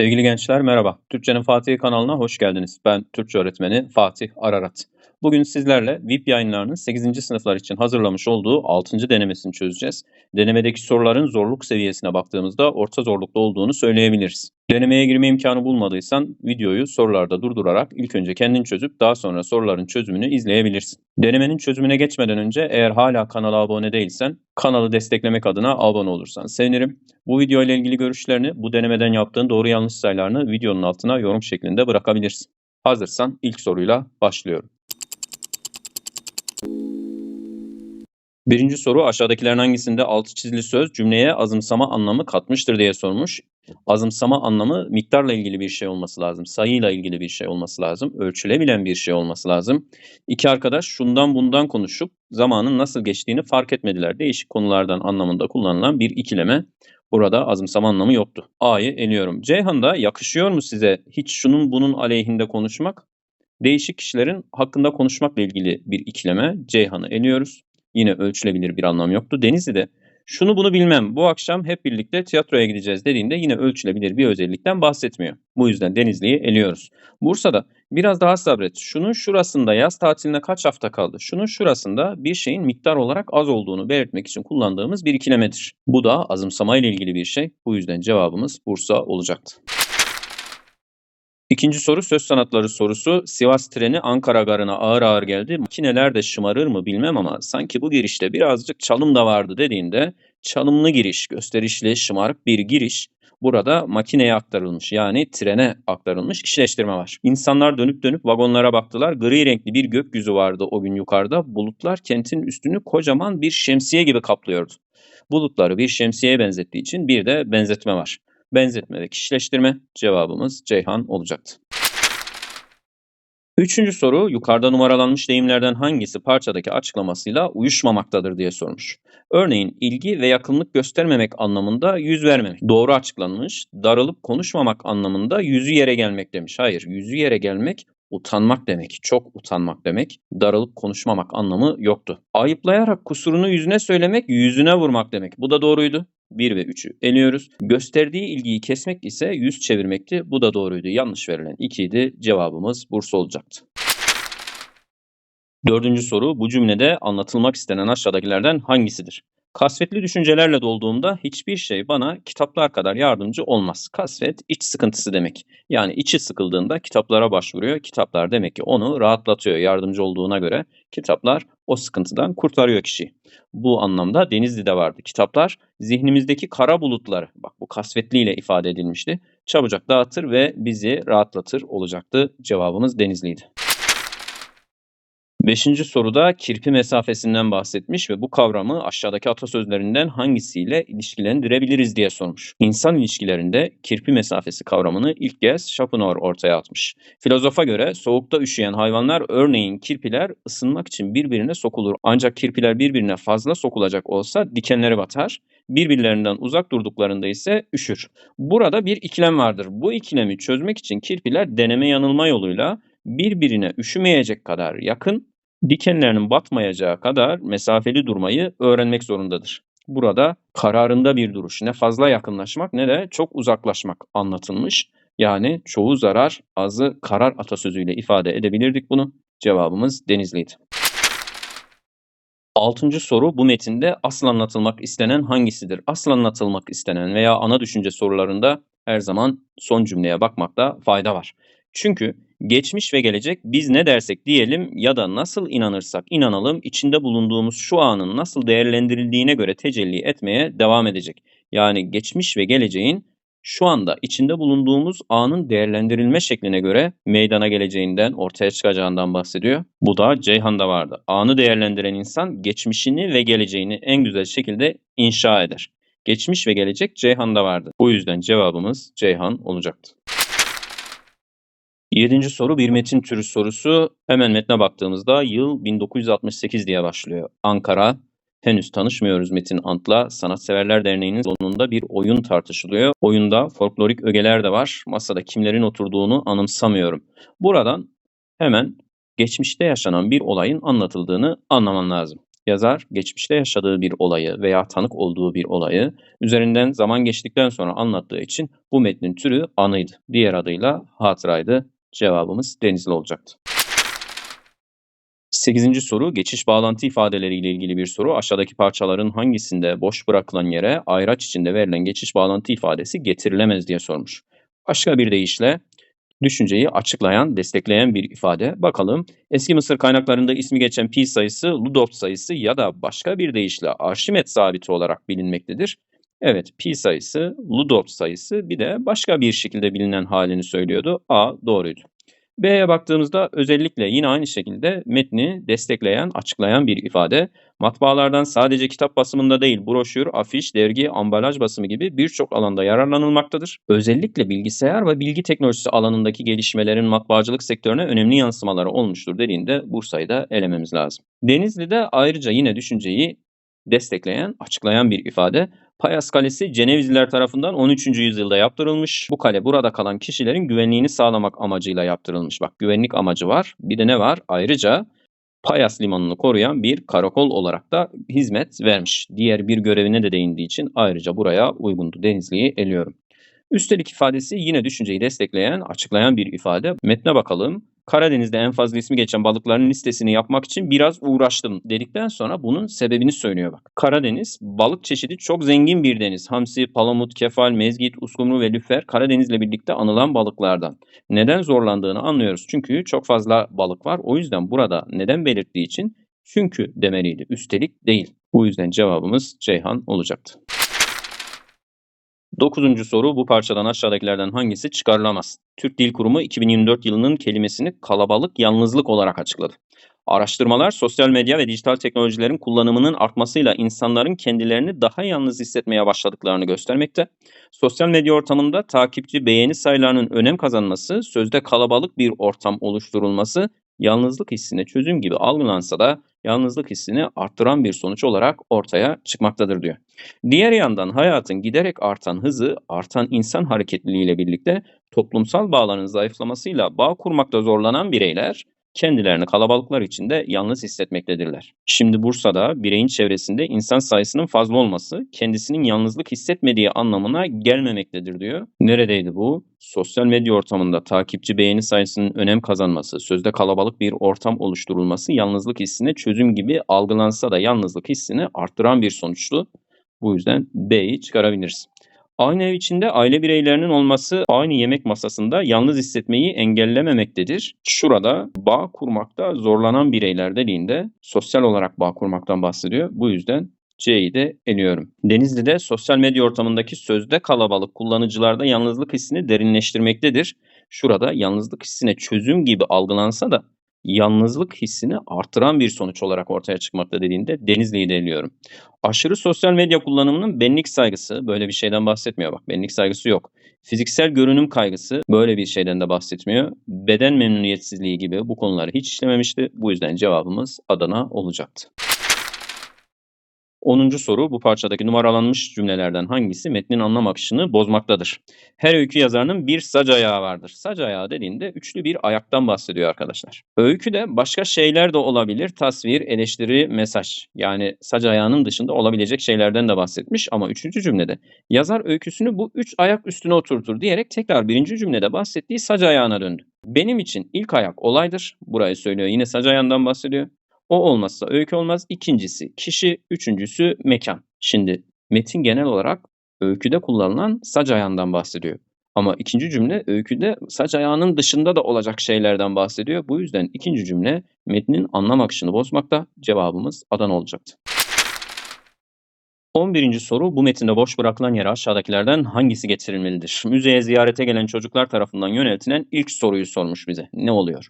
Sevgili gençler merhaba. Türkçenin Fatih kanalına hoş geldiniz. Ben Türkçe öğretmeni Fatih Ararat. Bugün sizlerle VIP yayınlarının 8. sınıflar için hazırlamış olduğu 6. denemesini çözeceğiz. Denemedeki soruların zorluk seviyesine baktığımızda orta zorlukta olduğunu söyleyebiliriz. Denemeye girme imkanı bulmadıysan videoyu sorularda durdurarak ilk önce kendin çözüp daha sonra soruların çözümünü izleyebilirsin. Denemenin çözümüne geçmeden önce eğer hala kanala abone değilsen kanalı desteklemek adına abone olursan sevinirim. Bu video ile ilgili görüşlerini, bu denemeden yaptığın doğru yanlış sayılarını videonun altına yorum şeklinde bırakabilirsin. Hazırsan ilk soruyla başlıyorum. Birinci soru aşağıdakilerin hangisinde altı çizili söz cümleye azımsama anlamı katmıştır diye sormuş. Azımsama anlamı miktarla ilgili bir şey olması lazım. Sayıyla ilgili bir şey olması lazım. Ölçülebilen bir şey olması lazım. İki arkadaş şundan bundan konuşup zamanın nasıl geçtiğini fark etmediler. Değişik konulardan anlamında kullanılan bir ikileme. Burada azımsama anlamı yoktu. A'yı eliyorum. Ceyhan'da yakışıyor mu size hiç şunun bunun aleyhinde konuşmak? Değişik kişilerin hakkında konuşmakla ilgili bir ikileme. Ceyhan'ı eliyoruz. Yine ölçülebilir bir anlam yoktu. Denizli'de şunu bunu bilmem bu akşam hep birlikte tiyatroya gideceğiz dediğinde yine ölçülebilir bir özellikten bahsetmiyor. Bu yüzden Denizli'yi eliyoruz. Bursa'da biraz daha sabret. Şunun şurasında yaz tatiline kaç hafta kaldı? Şunun şurasında bir şeyin miktar olarak az olduğunu belirtmek için kullandığımız bir ikilemedir. Bu da azımsama ile ilgili bir şey. Bu yüzden cevabımız Bursa olacaktı. İkinci soru söz sanatları sorusu. Sivas treni Ankara garına ağır ağır geldi. Makineler de şımarır mı bilmem ama sanki bu girişte birazcık çalım da vardı dediğinde çalımlı giriş, gösterişli, şımarık bir giriş burada makineye aktarılmış yani trene aktarılmış kişileştirme var. İnsanlar dönüp dönüp vagonlara baktılar. Gri renkli bir gökyüzü vardı o gün yukarıda. Bulutlar kentin üstünü kocaman bir şemsiye gibi kaplıyordu. Bulutları bir şemsiyeye benzettiği için bir de benzetme var. Benzetme ve kişileştirme cevabımız Ceyhan olacaktı. Üçüncü soru yukarıda numaralanmış deyimlerden hangisi parçadaki açıklamasıyla uyuşmamaktadır diye sormuş. Örneğin ilgi ve yakınlık göstermemek anlamında yüz vermemek. Doğru açıklanmış. Darılıp konuşmamak anlamında yüzü yere gelmek demiş. Hayır yüzü yere gelmek utanmak demek, çok utanmak demek, darılıp konuşmamak anlamı yoktu. Ayıplayarak kusurunu yüzüne söylemek, yüzüne vurmak demek. Bu da doğruydu. 1 ve 3'ü eliyoruz. Gösterdiği ilgiyi kesmek ise yüz çevirmekti. Bu da doğruydu. Yanlış verilen 2 idi. Cevabımız Bursa olacaktı. Dördüncü soru bu cümlede anlatılmak istenen aşağıdakilerden hangisidir? Kasvetli düşüncelerle dolduğumda hiçbir şey bana kitaplar kadar yardımcı olmaz. Kasvet iç sıkıntısı demek. Yani içi sıkıldığında kitaplara başvuruyor. Kitaplar demek ki onu rahatlatıyor yardımcı olduğuna göre. Kitaplar o sıkıntıdan kurtarıyor kişiyi. Bu anlamda Denizli'de vardı. Kitaplar zihnimizdeki kara bulutları, bak bu kasvetliyle ifade edilmişti, çabucak dağıtır ve bizi rahatlatır olacaktı. Cevabımız Denizli'ydi. Beşinci soruda kirpi mesafesinden bahsetmiş ve bu kavramı aşağıdaki atasözlerinden hangisiyle ilişkilendirebiliriz diye sormuş. İnsan ilişkilerinde kirpi mesafesi kavramını ilk kez Schopenhauer ortaya atmış. Filozofa göre soğukta üşüyen hayvanlar örneğin kirpiler ısınmak için birbirine sokulur. Ancak kirpiler birbirine fazla sokulacak olsa dikenleri batar. Birbirlerinden uzak durduklarında ise üşür. Burada bir ikilem vardır. Bu ikilemi çözmek için kirpiler deneme yanılma yoluyla birbirine üşümeyecek kadar yakın dikenlerinin batmayacağı kadar mesafeli durmayı öğrenmek zorundadır. Burada kararında bir duruş, ne fazla yakınlaşmak ne de çok uzaklaşmak anlatılmış. Yani çoğu zarar, azı karar atasözüyle ifade edebilirdik bunu. Cevabımız Denizli'ydi. Altıncı soru bu metinde asıl anlatılmak istenen hangisidir? Asıl anlatılmak istenen veya ana düşünce sorularında her zaman son cümleye bakmakta fayda var. Çünkü geçmiş ve gelecek biz ne dersek diyelim ya da nasıl inanırsak inanalım içinde bulunduğumuz şu anın nasıl değerlendirildiğine göre tecelli etmeye devam edecek. Yani geçmiş ve geleceğin şu anda içinde bulunduğumuz anın değerlendirilme şekline göre meydana geleceğinden, ortaya çıkacağından bahsediyor. Bu da Ceyhan'da vardı. Anı değerlendiren insan geçmişini ve geleceğini en güzel şekilde inşa eder. Geçmiş ve gelecek Ceyhan'da vardı. Bu yüzden cevabımız Ceyhan olacaktı. Yedinci soru bir metin türü sorusu. Hemen metne baktığımızda yıl 1968 diye başlıyor. Ankara. Henüz tanışmıyoruz Metin Ant'la. Sanatseverler Derneği'nin sonunda bir oyun tartışılıyor. Oyunda folklorik ögeler de var. Masada kimlerin oturduğunu anımsamıyorum. Buradan hemen geçmişte yaşanan bir olayın anlatıldığını anlaman lazım. Yazar geçmişte yaşadığı bir olayı veya tanık olduğu bir olayı üzerinden zaman geçtikten sonra anlattığı için bu metnin türü anıydı. Diğer adıyla hatıraydı. Cevabımız Denizli olacaktı. 8. soru geçiş bağlantı ifadeleriyle ilgili bir soru. Aşağıdaki parçaların hangisinde boş bırakılan yere ayraç içinde verilen geçiş bağlantı ifadesi getirilemez diye sormuş. Başka bir deyişle düşünceyi açıklayan, destekleyen bir ifade. Bakalım eski Mısır kaynaklarında ismi geçen pi sayısı Ludolf sayısı ya da başka bir deyişle Arşimet sabiti olarak bilinmektedir. Evet pi sayısı, Ludolf sayısı bir de başka bir şekilde bilinen halini söylüyordu. A doğruydu. B'ye baktığımızda özellikle yine aynı şekilde metni destekleyen, açıklayan bir ifade. Matbaalardan sadece kitap basımında değil, broşür, afiş, dergi, ambalaj basımı gibi birçok alanda yararlanılmaktadır. Özellikle bilgisayar ve bilgi teknolojisi alanındaki gelişmelerin matbaacılık sektörüne önemli yansımaları olmuştur dediğinde Bursa'yı da elememiz lazım. Denizli'de ayrıca yine düşünceyi destekleyen, açıklayan bir ifade. Payas Kalesi Cenevizliler tarafından 13. yüzyılda yaptırılmış. Bu kale burada kalan kişilerin güvenliğini sağlamak amacıyla yaptırılmış. Bak güvenlik amacı var. Bir de ne var? Ayrıca Payas limanını koruyan bir karakol olarak da hizmet vermiş. Diğer bir görevine de değindiği için ayrıca buraya uygundu. Denizli'yi eliyorum. Üstelik ifadesi yine düşünceyi destekleyen, açıklayan bir ifade. Metne bakalım. Karadeniz'de en fazla ismi geçen balıkların listesini yapmak için biraz uğraştım dedikten sonra bunun sebebini söylüyor bak. Karadeniz balık çeşidi çok zengin bir deniz. Hamsi, palamut, kefal, mezgit, uskumru ve lüfer Karadeniz'le birlikte anılan balıklardan. Neden zorlandığını anlıyoruz. Çünkü çok fazla balık var. O yüzden burada neden belirttiği için çünkü demeliydi. Üstelik değil. Bu yüzden cevabımız Ceyhan olacaktı. Dokuzuncu soru bu parçadan aşağıdakilerden hangisi çıkarılamaz? Türk Dil Kurumu 2024 yılının kelimesini kalabalık yalnızlık olarak açıkladı. Araştırmalar sosyal medya ve dijital teknolojilerin kullanımının artmasıyla insanların kendilerini daha yalnız hissetmeye başladıklarını göstermekte. Sosyal medya ortamında takipçi beğeni sayılarının önem kazanması, sözde kalabalık bir ortam oluşturulması yalnızlık hissine çözüm gibi algılansa da yalnızlık hissini arttıran bir sonuç olarak ortaya çıkmaktadır diyor. Diğer yandan hayatın giderek artan hızı, artan insan hareketliliğiyle birlikte toplumsal bağların zayıflamasıyla bağ kurmakta zorlanan bireyler kendilerini kalabalıklar içinde yalnız hissetmektedirler. Şimdi Bursa'da bireyin çevresinde insan sayısının fazla olması kendisinin yalnızlık hissetmediği anlamına gelmemektedir diyor. Neredeydi bu? Sosyal medya ortamında takipçi beğeni sayısının önem kazanması, sözde kalabalık bir ortam oluşturulması yalnızlık hissine çözüm gibi algılansa da yalnızlık hissini arttıran bir sonuçtu. Bu yüzden B'yi çıkarabiliriz. Aynı ev içinde aile bireylerinin olması aynı yemek masasında yalnız hissetmeyi engellememektedir. Şurada bağ kurmakta zorlanan bireyler dediğinde sosyal olarak bağ kurmaktan bahsediyor. Bu yüzden C'yi de eliyorum. Denizli'de sosyal medya ortamındaki sözde kalabalık kullanıcılarda yalnızlık hissini derinleştirmektedir. Şurada yalnızlık hissine çözüm gibi algılansa da yalnızlık hissini artıran bir sonuç olarak ortaya çıkmakta dediğinde Denizli'yi de eliyorum. Aşırı sosyal medya kullanımının benlik saygısı böyle bir şeyden bahsetmiyor bak. Benlik saygısı yok. Fiziksel görünüm kaygısı böyle bir şeyden de bahsetmiyor. Beden memnuniyetsizliği gibi bu konuları hiç işlememişti. Bu yüzden cevabımız Adana olacaktı. 10. soru bu parçadaki numaralanmış cümlelerden hangisi metnin anlam akışını bozmaktadır? Her öykü yazarının bir sac ayağı vardır. Sac ayağı dediğinde üçlü bir ayaktan bahsediyor arkadaşlar. Öykü de başka şeyler de olabilir. Tasvir, eleştiri, mesaj. Yani sac ayağının dışında olabilecek şeylerden de bahsetmiş ama üçüncü cümlede yazar öyküsünü bu üç ayak üstüne oturtur diyerek tekrar birinci cümlede bahsettiği sac ayağına döndü. Benim için ilk ayak olaydır. Burayı söylüyor. Yine sac ayağından bahsediyor. O olmazsa öykü olmaz. İkincisi kişi, üçüncüsü mekan. Şimdi metin genel olarak öyküde kullanılan sac ayağından bahsediyor. Ama ikinci cümle öyküde saç ayağının dışında da olacak şeylerden bahsediyor. Bu yüzden ikinci cümle metnin anlam akışını bozmakta. Cevabımız Adana olacaktı. 11. soru bu metinde boş bırakılan yere aşağıdakilerden hangisi getirilmelidir? Müzeye ziyarete gelen çocuklar tarafından yöneltilen ilk soruyu sormuş bize. Ne oluyor?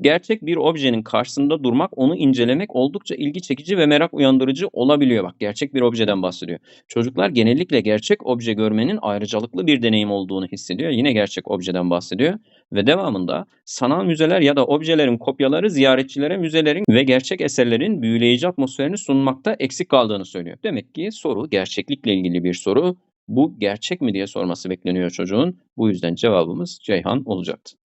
Gerçek bir objenin karşısında durmak, onu incelemek oldukça ilgi çekici ve merak uyandırıcı olabiliyor. Bak gerçek bir objeden bahsediyor. Çocuklar genellikle gerçek obje görmenin ayrıcalıklı bir deneyim olduğunu hissediyor. Yine gerçek objeden bahsediyor. Ve devamında sanal müzeler ya da objelerin kopyaları ziyaretçilere müzelerin ve gerçek eserlerin büyüleyici atmosferini sunmakta eksik kaldığını söylüyor. Demek ki soru gerçeklikle ilgili bir soru. Bu gerçek mi diye sorması bekleniyor çocuğun. Bu yüzden cevabımız Ceyhan olacaktı.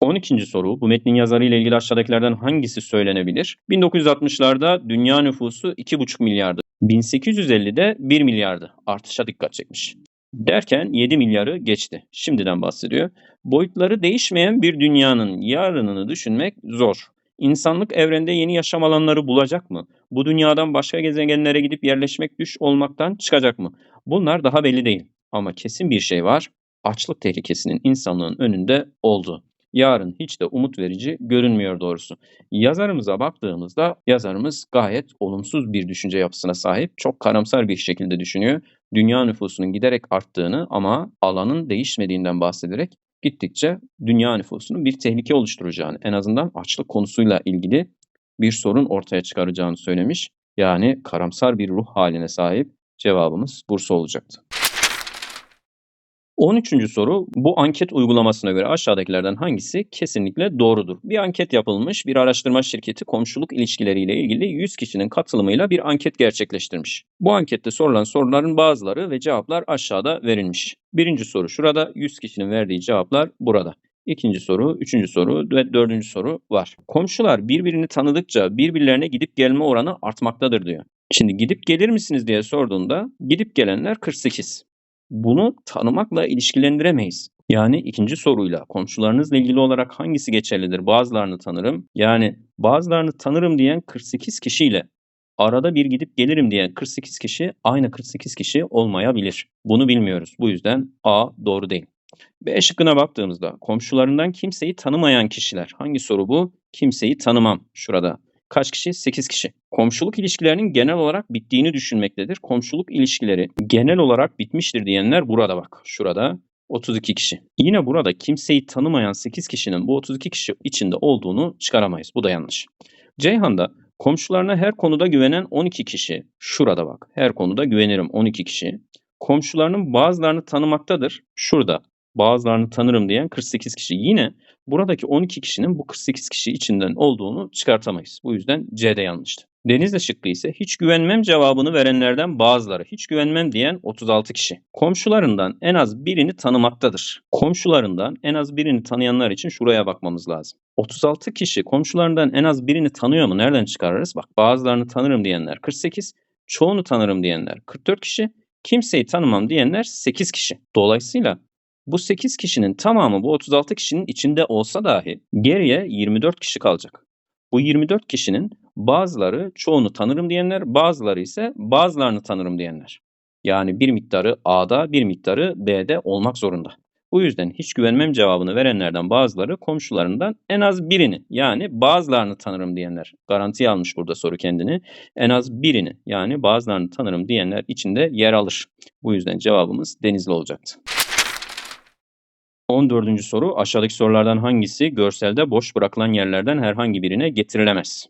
12. soru bu metnin yazarı ile ilgili aşağıdakilerden hangisi söylenebilir? 1960'larda dünya nüfusu 2,5 milyardı. 1850'de 1 milyardı. Artışa dikkat çekmiş. Derken 7 milyarı geçti. Şimdiden bahsediyor. Boyutları değişmeyen bir dünyanın yarınını düşünmek zor. İnsanlık evrende yeni yaşam alanları bulacak mı? Bu dünyadan başka gezegenlere gidip yerleşmek düş olmaktan çıkacak mı? Bunlar daha belli değil. Ama kesin bir şey var. Açlık tehlikesinin insanlığın önünde oldu. Yarın hiç de umut verici görünmüyor doğrusu. Yazarımıza baktığımızda yazarımız gayet olumsuz bir düşünce yapısına sahip. Çok karamsar bir şekilde düşünüyor. Dünya nüfusunun giderek arttığını ama alanın değişmediğinden bahsederek gittikçe dünya nüfusunun bir tehlike oluşturacağını, en azından açlık konusuyla ilgili bir sorun ortaya çıkaracağını söylemiş. Yani karamsar bir ruh haline sahip cevabımız Bursa olacaktı. 13. soru bu anket uygulamasına göre aşağıdakilerden hangisi kesinlikle doğrudur? Bir anket yapılmış, bir araştırma şirketi komşuluk ilişkileriyle ilgili 100 kişinin katılımıyla bir anket gerçekleştirmiş. Bu ankette sorulan soruların bazıları ve cevaplar aşağıda verilmiş. Birinci soru şurada, 100 kişinin verdiği cevaplar burada. İkinci soru, üçüncü soru ve dördüncü soru var. Komşular birbirini tanıdıkça birbirlerine gidip gelme oranı artmaktadır diyor. Şimdi gidip gelir misiniz diye sorduğunda gidip gelenler 48 bunu tanımakla ilişkilendiremeyiz. Yani ikinci soruyla komşularınızla ilgili olarak hangisi geçerlidir? Bazılarını tanırım. Yani bazılarını tanırım diyen 48 kişiyle arada bir gidip gelirim diyen 48 kişi aynı 48 kişi olmayabilir. Bunu bilmiyoruz. Bu yüzden A doğru değil. B şıkkına baktığımızda komşularından kimseyi tanımayan kişiler. Hangi soru bu? Kimseyi tanımam şurada. Kaç kişi? 8 kişi. Komşuluk ilişkilerinin genel olarak bittiğini düşünmektedir. Komşuluk ilişkileri genel olarak bitmiştir diyenler burada bak. Şurada 32 kişi. Yine burada kimseyi tanımayan 8 kişinin bu 32 kişi içinde olduğunu çıkaramayız. Bu da yanlış. Ceyhan'da komşularına her konuda güvenen 12 kişi. Şurada bak. Her konuda güvenirim 12 kişi. Komşularının bazılarını tanımaktadır. Şurada bazılarını tanırım diyen 48 kişi. Yine buradaki 12 kişinin bu 48 kişi içinden olduğunu çıkartamayız. Bu yüzden C'de yanlıştı. Denizli şıkkı ise hiç güvenmem cevabını verenlerden bazıları. Hiç güvenmem diyen 36 kişi. Komşularından en az birini tanımaktadır. Komşularından en az birini tanıyanlar için şuraya bakmamız lazım. 36 kişi komşularından en az birini tanıyor mu? Nereden çıkarırız? Bak bazılarını tanırım diyenler 48, çoğunu tanırım diyenler 44 kişi, kimseyi tanımam diyenler 8 kişi. Dolayısıyla bu 8 kişinin tamamı bu 36 kişinin içinde olsa dahi geriye 24 kişi kalacak. Bu 24 kişinin bazıları çoğunu tanırım diyenler, bazıları ise bazılarını tanırım diyenler. Yani bir miktarı A'da, bir miktarı B'de olmak zorunda. Bu yüzden hiç güvenmem cevabını verenlerden bazıları komşularından en az birini yani bazılarını tanırım diyenler. Garantiye almış burada soru kendini. En az birini yani bazılarını tanırım diyenler içinde yer alır. Bu yüzden cevabımız Denizli olacaktı. 14. soru aşağıdaki sorulardan hangisi görselde boş bırakılan yerlerden herhangi birine getirilemez?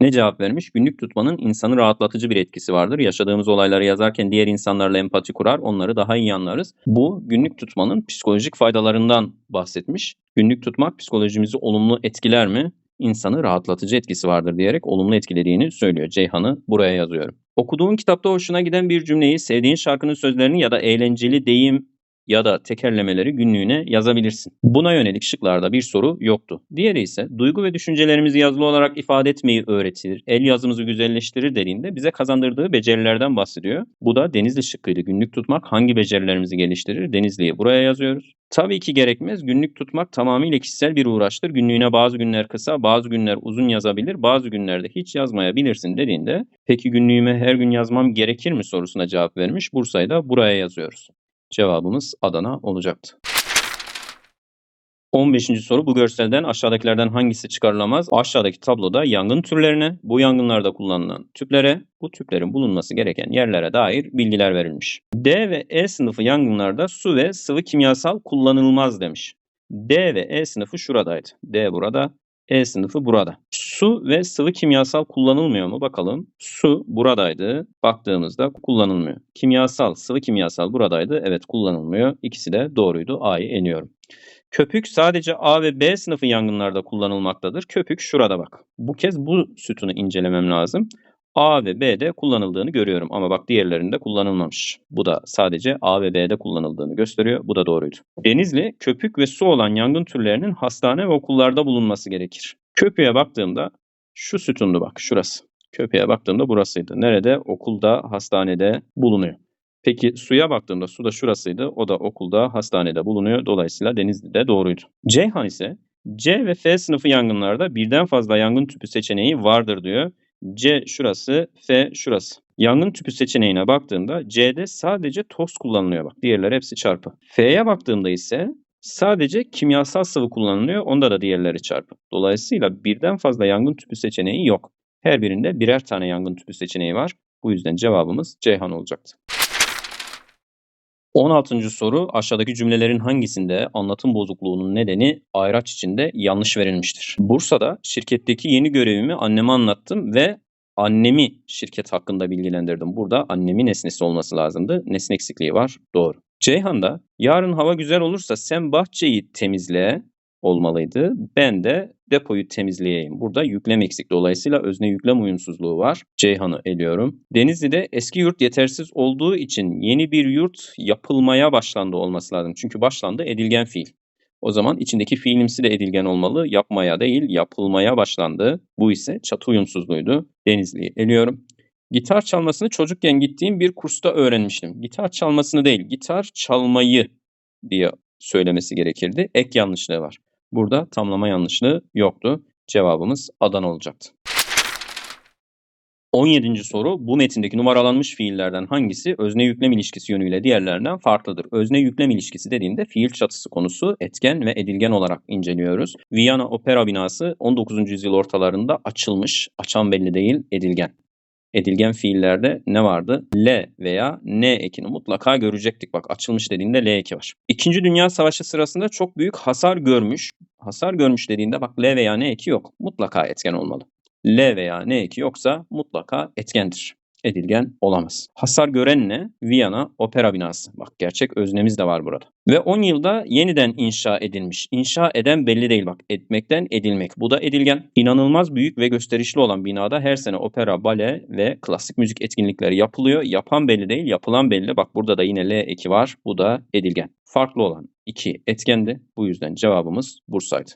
Ne cevap vermiş? Günlük tutmanın insanı rahatlatıcı bir etkisi vardır. Yaşadığımız olayları yazarken diğer insanlarla empati kurar, onları daha iyi anlarız. Bu günlük tutmanın psikolojik faydalarından bahsetmiş. Günlük tutmak psikolojimizi olumlu etkiler mi? İnsanı rahatlatıcı etkisi vardır diyerek olumlu etkilediğini söylüyor. Ceyhan'ı buraya yazıyorum. Okuduğun kitapta hoşuna giden bir cümleyi, sevdiğin şarkının sözlerini ya da eğlenceli deyim, ya da tekerlemeleri günlüğüne yazabilirsin. Buna yönelik şıklarda bir soru yoktu. Diğeri ise duygu ve düşüncelerimizi yazılı olarak ifade etmeyi öğretir, el yazımızı güzelleştirir dediğinde bize kazandırdığı becerilerden bahsediyor. Bu da Denizli şıkkıydı. Günlük tutmak hangi becerilerimizi geliştirir? Denizli'yi buraya yazıyoruz. Tabii ki gerekmez. Günlük tutmak tamamıyla kişisel bir uğraştır. Günlüğüne bazı günler kısa, bazı günler uzun yazabilir, bazı günlerde hiç yazmayabilirsin dediğinde peki günlüğüme her gün yazmam gerekir mi sorusuna cevap vermiş. Bursa'yı da buraya yazıyoruz. Cevabımız Adana olacaktı. 15. soru bu görselden aşağıdakilerden hangisi çıkarılamaz? Aşağıdaki tabloda yangın türlerine, bu yangınlarda kullanılan tüplere, bu tüplerin bulunması gereken yerlere dair bilgiler verilmiş. D ve E sınıfı yangınlarda su ve sıvı kimyasal kullanılmaz demiş. D ve E sınıfı şuradaydı. D burada, e sınıfı burada. Su ve sıvı kimyasal kullanılmıyor mu? Bakalım. Su buradaydı. Baktığımızda kullanılmıyor. Kimyasal, sıvı kimyasal buradaydı. Evet kullanılmıyor. İkisi de doğruydu. A'yı eniyorum. Köpük sadece A ve B sınıfı yangınlarda kullanılmaktadır. Köpük şurada bak. Bu kez bu sütunu incelemem lazım. A ve B'de kullanıldığını görüyorum ama bak diğerlerinde kullanılmamış. Bu da sadece A ve B'de kullanıldığını gösteriyor. Bu da doğruydu. Denizli, köpük ve su olan yangın türlerinin hastane ve okullarda bulunması gerekir. Köpüğe baktığımda şu sütundu bak şurası. Köpeğe baktığımda burasıydı. Nerede? Okulda, hastanede bulunuyor. Peki suya baktığımda su da şurasıydı. O da okulda, hastanede bulunuyor. Dolayısıyla Denizli'de doğruydu. Ceyhan ise C ve F sınıfı yangınlarda birden fazla yangın tüpü seçeneği vardır diyor. C şurası, F şurası. Yangın tüpü seçeneğine baktığımda C'de sadece toz kullanılıyor bak. Diğerleri hepsi çarpı. F'ye baktığımda ise sadece kimyasal sıvı kullanılıyor. Onda da diğerleri çarpı. Dolayısıyla birden fazla yangın tüpü seçeneği yok. Her birinde birer tane yangın tüpü seçeneği var. Bu yüzden cevabımız Ceyhan olacaktı. 16. soru aşağıdaki cümlelerin hangisinde anlatım bozukluğunun nedeni ayraç içinde yanlış verilmiştir? Bursa'da şirketteki yeni görevimi anneme anlattım ve annemi şirket hakkında bilgilendirdim. Burada annemi nesnesi olması lazımdı. Nesne eksikliği var. Doğru. Ceyhan'da yarın hava güzel olursa sen bahçeyi temizle olmalıydı. Ben de depoyu temizleyeyim. Burada yüklem eksik. Dolayısıyla özne yüklem uyumsuzluğu var. Ceyhan'ı eliyorum. Denizli'de eski yurt yetersiz olduğu için yeni bir yurt yapılmaya başlandı olması lazım. Çünkü başlandı edilgen fiil. O zaman içindeki fiilimsi de edilgen olmalı. Yapmaya değil yapılmaya başlandı. Bu ise çatı uyumsuzluğuydu. Denizli'yi eliyorum. Gitar çalmasını çocukken gittiğim bir kursta öğrenmiştim. Gitar çalmasını değil, gitar çalmayı diye söylemesi gerekirdi. Ek yanlışlığı var. Burada tamlama yanlışlığı yoktu. Cevabımız Adana olacaktı. 17. soru bu metindeki numaralanmış fiillerden hangisi özne yüklem ilişkisi yönüyle diğerlerinden farklıdır? Özne yüklem ilişkisi dediğinde fiil çatısı konusu etken ve edilgen olarak inceliyoruz. Viyana Opera binası 19. yüzyıl ortalarında açılmış. Açan belli değil, edilgen edilgen fiillerde ne vardı? L veya N ekini mutlaka görecektik. Bak açılmış dediğinde L eki var. İkinci Dünya Savaşı sırasında çok büyük hasar görmüş. Hasar görmüş dediğinde bak L veya N eki yok. Mutlaka etken olmalı. L veya N eki yoksa mutlaka etkendir edilgen olamaz. Hasar gören ne? Viyana Opera binası. Bak gerçek öznemiz de var burada. Ve 10 yılda yeniden inşa edilmiş. İnşa eden belli değil bak. Etmekten edilmek. Bu da edilgen. İnanılmaz büyük ve gösterişli olan binada her sene opera, bale ve klasik müzik etkinlikleri yapılıyor. Yapan belli değil, yapılan belli. Bak burada da yine L eki var. Bu da edilgen. Farklı olan 2 etkendi. Bu yüzden cevabımız Bursa'ydı.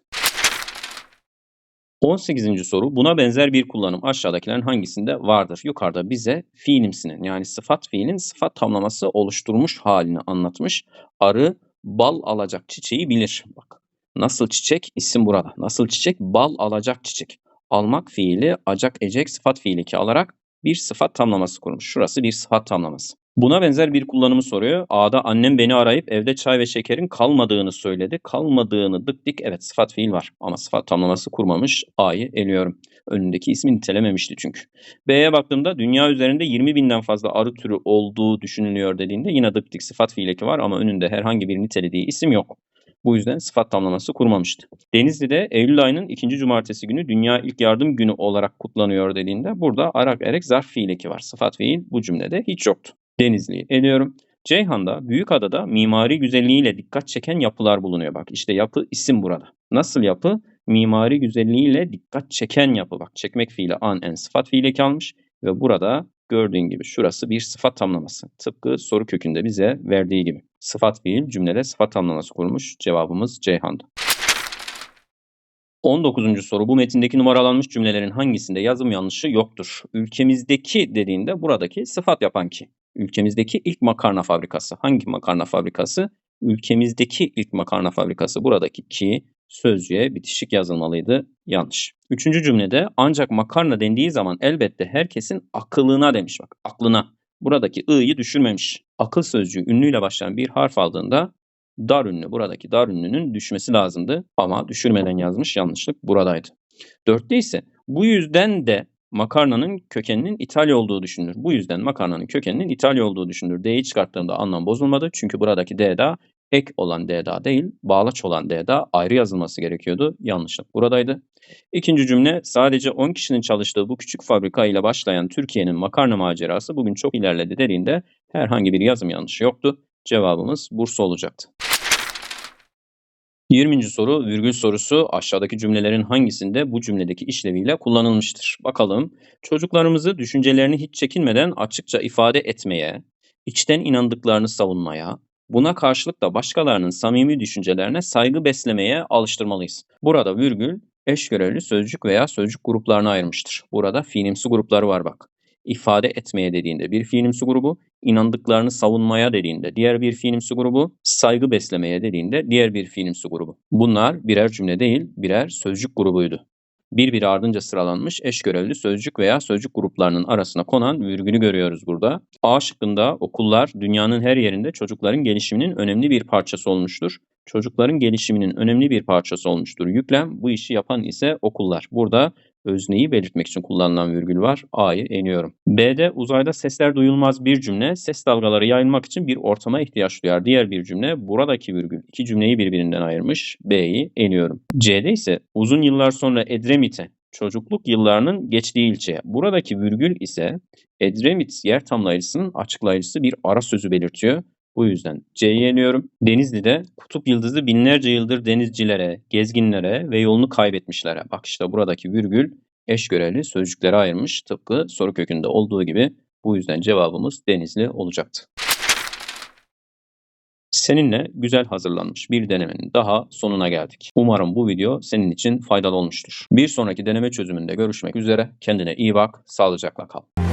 18. soru buna benzer bir kullanım aşağıdakilerin hangisinde vardır? Yukarıda bize fiilimsinin yani sıfat fiilin sıfat tamlaması oluşturmuş halini anlatmış. Arı bal alacak çiçeği bilir. Bak nasıl çiçek isim burada. Nasıl çiçek bal alacak çiçek. Almak fiili acak ecek sıfat fiili ki alarak bir sıfat tamlaması kurmuş. Şurası bir sıfat tamlaması. Buna benzer bir kullanımı soruyor. A'da annem beni arayıp evde çay ve şekerin kalmadığını söyledi. Kalmadığını dık dik evet sıfat fiil var ama sıfat tamlaması kurmamış. A'yı eliyorum. Önündeki ismi nitelememişti çünkü. B'ye baktığımda dünya üzerinde 20 binden fazla arı türü olduğu düşünülüyor dediğinde yine dık dik sıfat fiil eki var ama önünde herhangi bir nitelediği isim yok. Bu yüzden sıfat tamlaması kurmamıştı. Denizli'de Eylül ayının ikinci cumartesi günü Dünya İlk Yardım Günü olarak kutlanıyor dediğinde burada arak erek zarf fiil eki var. Sıfat fiil bu cümlede hiç yoktu. Denizli'yi eliyorum. Ceyhan'da Büyükada'da mimari güzelliğiyle dikkat çeken yapılar bulunuyor. Bak işte yapı isim burada. Nasıl yapı? Mimari güzelliğiyle dikkat çeken yapı. Bak çekmek fiili an en sıfat fiili kalmış ve burada gördüğün gibi şurası bir sıfat tamlaması. Tıpkı soru kökünde bize verdiği gibi. Sıfat fiil cümlede sıfat tamlaması kurmuş. Cevabımız Ceyhan'dı. 19. soru bu metindeki numaralanmış cümlelerin hangisinde yazım yanlışı yoktur? Ülkemizdeki dediğinde buradaki sıfat yapan ki. Ülkemizdeki ilk makarna fabrikası. Hangi makarna fabrikası? Ülkemizdeki ilk makarna fabrikası. Buradaki ki sözcüğe bitişik yazılmalıydı. Yanlış. Üçüncü cümlede ancak makarna dendiği zaman elbette herkesin akılına demiş bak aklına. Buradaki ı'yı düşürmemiş. Akıl sözcüğü ünlüyle başlayan bir harf aldığında dar ünlü buradaki dar ünlünün düşmesi lazımdı ama düşürmeden yazmış yanlışlık buradaydı. Dörtte ise bu yüzden de makarnanın kökeninin İtalya olduğu düşünülür. Bu yüzden makarnanın kökeninin İtalya olduğu düşünülür. D'yi çıkarttığımda anlam bozulmadı. Çünkü buradaki D'da ek olan D'da değil, bağlaç olan D'da ayrı yazılması gerekiyordu. Yanlışlık buradaydı. İkinci cümle sadece 10 kişinin çalıştığı bu küçük fabrika ile başlayan Türkiye'nin makarna macerası bugün çok ilerledi dediğinde herhangi bir yazım yanlışı yoktu. Cevabımız Bursa olacaktı. 20. soru virgül sorusu aşağıdaki cümlelerin hangisinde bu cümledeki işleviyle kullanılmıştır? Bakalım. Çocuklarımızı düşüncelerini hiç çekinmeden açıkça ifade etmeye, içten inandıklarını savunmaya, buna karşılık da başkalarının samimi düşüncelerine saygı beslemeye alıştırmalıyız. Burada virgül eş sözcük veya sözcük gruplarına ayırmıştır. Burada fiilimsi grupları var bak. İfade etmeye dediğinde bir fiilimsi grubu, inandıklarını savunmaya dediğinde diğer bir fiilimsi grubu, saygı beslemeye dediğinde diğer bir fiilimsi grubu. Bunlar birer cümle değil, birer sözcük grubuydu. Birbiri ardınca sıralanmış eş görevli sözcük veya sözcük gruplarının arasına konan virgülü görüyoruz burada. A şıkkında okullar dünyanın her yerinde çocukların gelişiminin önemli bir parçası olmuştur. Çocukların gelişiminin önemli bir parçası olmuştur. Yüklem bu işi yapan ise okullar. Burada özneyi belirtmek için kullanılan virgül var. A'yı eniyorum. B'de uzayda sesler duyulmaz bir cümle ses dalgaları yayılmak için bir ortama ihtiyaç duyar. Diğer bir cümle buradaki virgül iki cümleyi birbirinden ayırmış. B'yi eniyorum. C'de ise uzun yıllar sonra Edremit'e çocukluk yıllarının geçtiği ilçeye. Buradaki virgül ise Edremit yer tamlayıcısının açıklayıcısı bir ara sözü belirtiyor. Bu yüzden C'yi yeniyorum. Denizli'de kutup yıldızı binlerce yıldır denizcilere, gezginlere ve yolunu kaybetmişlere. Bak işte buradaki virgül eş görevli sözcüklere ayırmış. Tıpkı soru kökünde olduğu gibi bu yüzden cevabımız Denizli olacaktı. Seninle güzel hazırlanmış bir denemenin daha sonuna geldik. Umarım bu video senin için faydalı olmuştur. Bir sonraki deneme çözümünde görüşmek üzere. Kendine iyi bak, sağlıcakla kal.